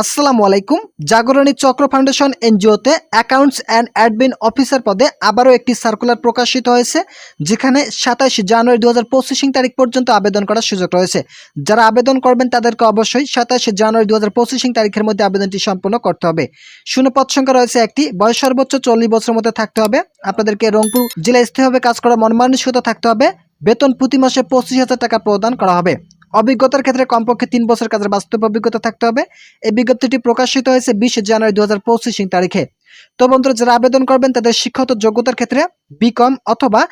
আসসালামু আলাইকুম। জাগরণী চক্র ফাউন্ডেশন এনজিওতে অ্যাকাউন্টস অ্যান্ড অ্যাডমিন অফিসার পদে আবারও একটি সার্কুলার প্রকাশিত হয়েছে, যেখানে সাতাশ জানুয়ারি দু হাজার পঁচিশিং তারিখ পর্যন্ত আবেদন করার সুযোগ রয়েছে। যারা আবেদন করবেন তাদেরকে অবশ্যই সাতাশ জানুয়ারি দু হাজার পঁচিশিং তারিখের মধ্যে আবেদনটি সম্পন্ন করতে হবে। শূন্যপদ সংখ্যা রয়েছে একটি, বয়স সর্বোচ্চ চল্লিশ বছরের মধ্যে থাকতে হবে। আপনাদেরকে রংপুর জেলায় স্থায়ীভাবে কাজ করা মনমানসিকতা থাকতে হবে। বেতন প্রতি মাসে পঁচিশ হাজার টাকা প্রদান করা হবে। অভিজ্ঞতার ক্ষেত্রে কমপক্ষে তিন বছর কাজের বাস্তব অভিজ্ঞতা থাকতে হবে। এই বিজ্ঞপ্তিটি প্রকাশিত হয়েছে বিশে জানুয়ারি দু হাজার পঁচিশ তারিখে। তো বন্ধুরা, যারা আবেদন করবেন, তাদের শিক্ষাগত যোগ্যতার ক্ষেত্রে বিকম অথবা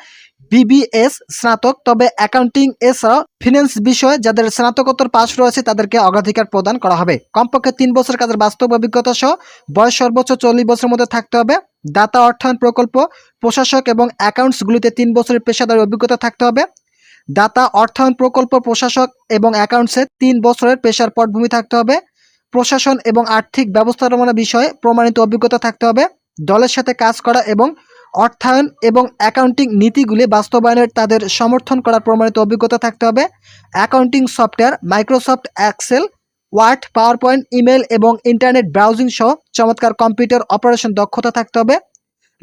বিবিএস স্নাতক, তবে অ্যাকাউন্টিং এছাড়াও ফিনান্স বিষয়ে যাদের স্নাতকোত্তর পাশ রয়েছে, তাদেরকে অগ্রাধিকার প্রদান করা হবে। কমপক্ষে তিন বছর কাজের বাস্তব অভিজ্ঞতা সহ বয়স সর্বোচ্চ চল্লিশ বছরের মধ্যে থাকতে হবে। দাতা অর্থায়ন প্রকল্প, প্রশাসক এবং অ্যাকাউন্টসগুলিতে তিন বছরের পেশাদার অভিজ্ঞতা থাকতে হবে। দাতা, অর্থায়ন প্রকল্প প্রশাসক এবং অ্যাকাউন্টসে তিন বছরের পেশার পটভূমি থাকতে হবে। প্রশাসন এবং আর্থিক ব্যবস্থাপনা বিষয়ে প্রমাণিত অভিজ্ঞতা থাকতে হবে। দলের সাথে কাজ করা এবং অর্থায়ন এবং অ্যাকাউন্টিং নীতিগুলি বাস্তবায়নের তাদের সমর্থন করার প্রমাণিত অভিজ্ঞতা থাকতে হবে। Accounting software Microsoft Excel Word PowerPoint email এবং ইন্টারনেট ব্রাউজিং সহ চমৎকার কম্পিউটার অপারেশন দক্ষতা থাকতে হবে।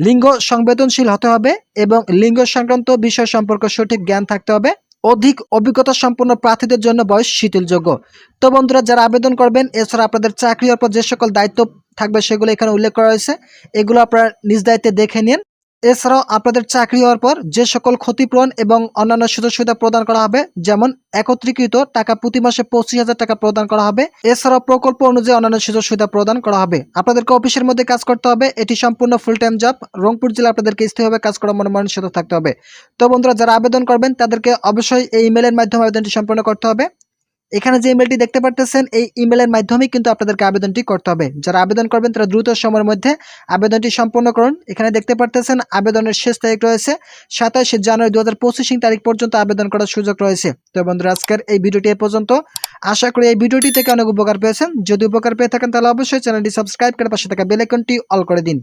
লিঙ্গ সংবেদনশীল হতে হবে এবং লিঙ্গ সংক্রান্ত বিষয় সম্পর্কে সঠিক জ্ঞান থাকতে হবে। অধিক অভিজ্ঞতা সম্পন্ন প্রার্থীদের জন্য বয়স শিথিলযোগ্য। তো বন্ধুরা, যারা আবেদন করবেন, এছাড়া আপনাদের চাকরি অপর পর যে সকল দায়িত্ব থাকবে সেগুলো এখানে উল্লেখ করা হয়েছে। এগুলো আপনারা নিজ দায়িত্বে দেখে নিন। এছাড়াও আপনাদের চাকরি হওয়ার পর যে সকল ক্ষতিপূরণ এবং অন্যান্য সুযোগ সুবিধা প্রদান করা হবে, যেমন একত্রীকৃত টাকা প্রতি মাসে পঁচিশ হাজার টাকা প্রদান করা হবে, এছাড়াও প্রকল্প অনুযায়ী অন্যান্য সুযোগ সুবিধা প্রদান করা হবে। আপনাদেরকে অফিসের মধ্যে কাজ করতে হবে, এটি সম্পূর্ণ ফুল টাইম জব রংপুর জেলা আপনাদেরকে স্থায়ীভাবে কাজ করা মনে মানসিকতা থাকতে হবে। তো বন্ধুরা, যারা আবেদন করবেন, তাদেরকে অবশ্যই এই ইমেলের মাধ্যমে আবেদনটি সম্পন্ন করতে হবে। এখানে যে ইমেলটি দেখতে পারতেছেন, এই ইমেলের মাধ্যমেই কিন্তু আপনাদেরকে আবেদনটি করতে হবে। যারা আবেদন করবেন, তারা দ্রুত সময়ের মধ্যে আবেদনটি সম্পন্ন করুন। এখানে দেখতে পারতেছেন, আবেদনের শেষ তারিখ রয়েছে, সাতাশে জানুয়ারি দু হাজার পঁচিশিং তারিখ পর্যন্ত আবেদন করার সুযোগ রয়েছে। তো বন্ধুরা, আজকের এই ভিডিওটি এ পর্যন্ত। আশা করি এই ভিডিওটি থেকে অনেক উপকার পেয়েছেন। যদি উপকার পেয়ে থাকেন, তাহলে অবশ্যই চ্যানেলটি সাবস্ক্রাইব করে পাশে থাকা বেল আইকনটি অল করে দিন।